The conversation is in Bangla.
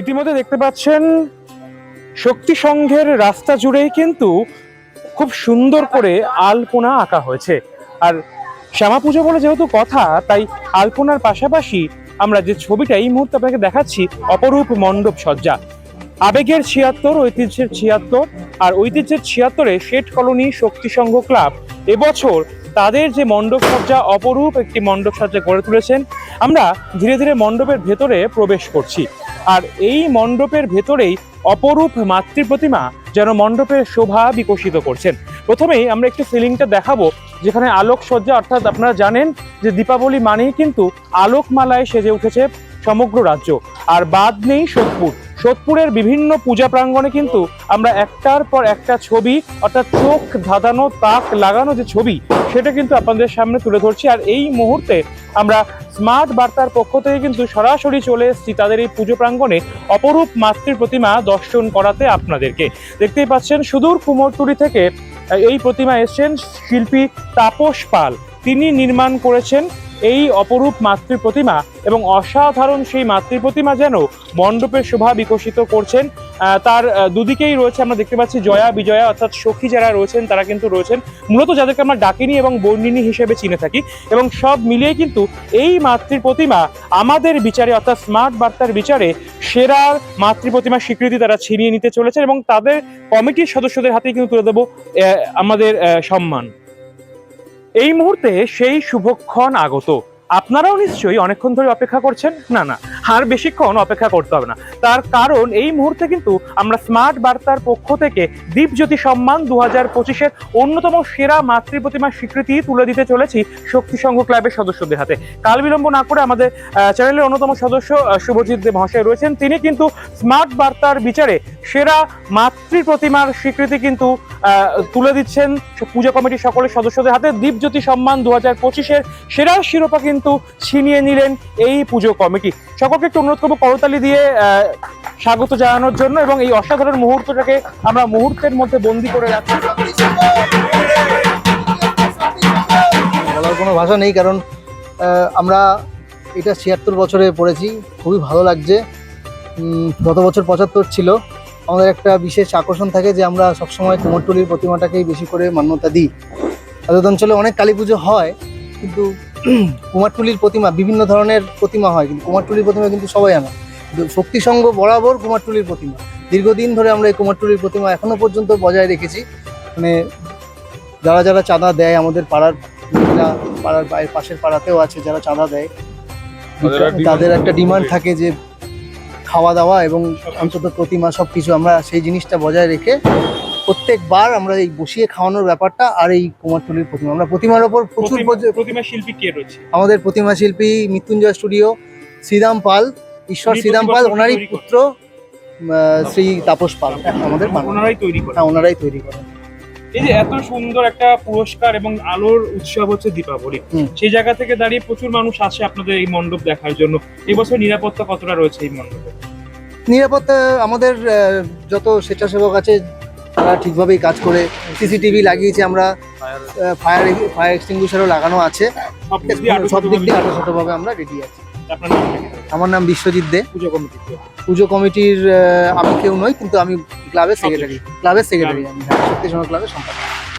ইতিমধ্যে দেখতে পাচ্ছেন, শক্তি সংঘের রাস্তা জুড়েই কিন্তু খুব সুন্দর করে আলপনা আঁকা হয়েছে। আর শ্যামা পুজো বলে যেহেতু কথা, তাই আলপনার পাশাপাশি আমরা যে ছবিটা এই মুহূর্তে আপনাকে দেখাচ্ছি, অপরূপ মণ্ডপ সজ্জা। আবেগের ছিয়াত্তর, ঐতিহ্যের ছিয়াত্তর, আর ঐতিহ্যের ছিয়াত্তরে শেঠ কলোনি শক্তি সংঘ ক্লাব এবছর তাদের যে মণ্ডপ সজ্জা অপরূপ একটি মণ্ডপ সজ্জা গড়ে তুলেছেন, আমরা ধীরে ধীরে মণ্ডপের ভেতরে প্রবেশ করছি। আর এই মণ্ডপের ভেতরেই অপরূপ মাতৃ প্রতিমা যেন মণ্ডপের শোভা বিকশিত করছেন। প্রথমেই আমরা একটু সিলিংটা দেখাবো, যেখানে আলোক সজ্জা অর্থাৎ আপনারা জানেন যে দীপাবলি মানেই কিন্তু আলোকমালায় সেজে উঠেছে সমগ্র রাজ্য। আর বাদ নেই সোদপুর। সোদপুরের বিভিন্ন পূজা প্রাঙ্গণে কিন্তু আমরা একটার পর একটা ছবি, অর্থাৎ চোখ ধাঁধানো, তাক লাগানো যে ছবি সেটা কিন্তু আপনাদের সামনে তুলে ধরছি। আর এই মুহূর্তে আমরা স্মার্ট বার্তার পক্ষ থেকে কিন্তু সরাসরি চলে এসেছি তাদের এই পুজো প্রাঙ্গণে। অপরূপ মাতৃ প্রতিমা দর্শন করাতে আপনাদেরকে। দেখতেই পাচ্ছেন সুদূর কুমোরটুরি থেকে এই প্রতিমা এসছেন শিল্পী তাপস পাল। তিনি নির্মাণ করেছেন এই অপরূপ মাতৃ প্রতিমা এবং অসাধারণ সেই মাতৃ প্রতিমা যেন মণ্ডপের শোভা বিকশিত করছেন তার দুদিকেই রয়েছে আমরা দেখতে পাচ্ছি জয়া বিজয়া অর্থাৎ সখী যারা রয়েছেন তারা কিন্তু রয়েছেন। মূলত যাদেরকে আমরা ডাকিনী এবং বর্ণিনী হিসেবে চিনে থাকি এবং সব মিলিয়ে কিন্তু এই মাতৃ প্রতিমা আমাদের বিচারে অর্থাৎ স্মার্ট বার্তার বিচারে সেরা মাতৃ প্রতিমার স্বীকৃতি তারা ছিনিয়ে নিতে চলেছেন এবং তাদের কমিটির সদস্যদের হাতেই কিন্তু তুলে দেবো আমাদের সম্মান। এই মুহূর্তে সেই শুভক্ষণ আগত। আপনারাও নিশ্চয়ই অনেকক্ষণ ধরে অপেক্ষা করছেন? না না। আর বেশিক্ষণ অপেক্ষা করতে হবে না। তার কারণ এই মুহূর্তে কিন্তু আমরা স্মার্ট বার্তার পক্ষ থেকে দীপজ্যোতি সম্মান দু হাজার পঁচিশের অন্যতম সেরা মাতৃ প্রতিমার স্বীকৃতি তুলে দিতে চলেছি শক্তি সংঘ ক্লাবের সদস্যদের হাতে। কাল বিলম্ব না করে আমাদের চ্যানেলের অন্যতম সদস্য শুভজিৎ দেব মহাশয় রয়েছেন। তিনি কিন্তু স্মার্ট বার্তার বিচারে সেরা মাতৃ প্রতিমার স্বীকৃতি কিন্তু তুলে দিচ্ছেন পূজা কমিটির সকলের সদস্যদের হাতে। দীপজ্যোতি সম্মান দু হাজার পঁচিশের সেরা শিরোপা কিন্তু ছিনিয়ে নিলেন এই পুজো কমিটি। সকলকে একটু অনুরোধ করব করতালি দিয়ে স্বাগত জানানোর জন্য এবং এই অসাধারণ মুহূর্তটাকে আমরা মুহূর্তের মধ্যে বন্দি করে রাখছি বলার কোনো ভাষা নেই, কারণ আমরা এটা ছিয়াত্তর বছরে পড়েছি। খুবই ভালো লাগছে। গত বছর পঁচাত্তর ছিল। আমাদের একটা বিশেষ আকর্ষণ থাকে যে আমরা সবসময় কুমোরটুলির প্রতিমাটাকেই বেশি করে মান্যতা দিই। তাদের অঞ্চলে অনেক কালী পুজো হয়, কিন্তু কুমারটুলির প্রতিমা বিভিন্ন ধরনের প্রতিমা হয় কিন্তু কুমারটুলির প্রতিমা কিন্তু সবাই আনে। শক্তি সংঘ বরাবর কুমারটুলির প্রতিমা। দীর্ঘদিন ধরে আমরা এই কুমারটুলির প্রতিমা এখনও পর্যন্ত বজায় রেখেছি। মানে যারা যারা চাঁদা দেয় আমাদের পাড়ার মহিলা পাড়ার বাইরের পাশের পাড়াতেও আছে যারা চাঁদা দেয়। তাদের একটা। ডিমান্ড থাকে। যে খাওয়া দাওয়া এবং অন্তত প্রতিমা সব কিছু আমরা সেই জিনিসটা বজায় রেখে প্রত্যেকবার আমরা এই বসিয়ে খাওয়ানোর ব্যাপারটা আর এই কুমারটুলির প্রতিমা। আমরা প্রতিমার ওপর প্রচুর প্রতিমা- শিল্পী কে রয়েছে? আমাদের প্রতিমা শিল্পী মৃত্যুঞ্জয় স্টুডিও শ্রীরাম পাল ঈশ্বর শ্রীরাম পাল ওনারই পুত্র শ্রী তাপস পাল। আমাদের ওনারাই তৈরি করে হ্যাঁ ওনারাই তৈরি করেন। এই যে এত সুন্দর একটা পুরস্কার এবং আলোর উৎসব হচ্ছে দীপাবলি। সেই জায়গা থেকে দাঁড়িয়ে প্রচুর মানুষ আসে আপনাদের এই মণ্ডপ দেখার জন্য। এবছর নিরাপত্তা কতটা রয়েছে এই মণ্ডপে? নিরাপত্তা আমাদের যত স্বেচ্ছাসেবক আছে তারা ঠিকভাবেই কাজ করে। সিসিটিভি লাগিয়েছি আমরা। ফায়ার ফায়ার এক্সটিংগুইশারও লাগানো আছে। সব দিক দিয়ে আটো আটোশোটোভাবে আমরা রেডি আছি? আমার নাম বিশ্বজিৎ দে। পুজো কমিটি। পুজো কমিটির আমি কেউ নই কিন্তু আমি ক্লাবের সেক্রেটারি ক্লাবের সেক্রেটারি আমি সত্যি শক্তি ক্লাবের সম্পাদক।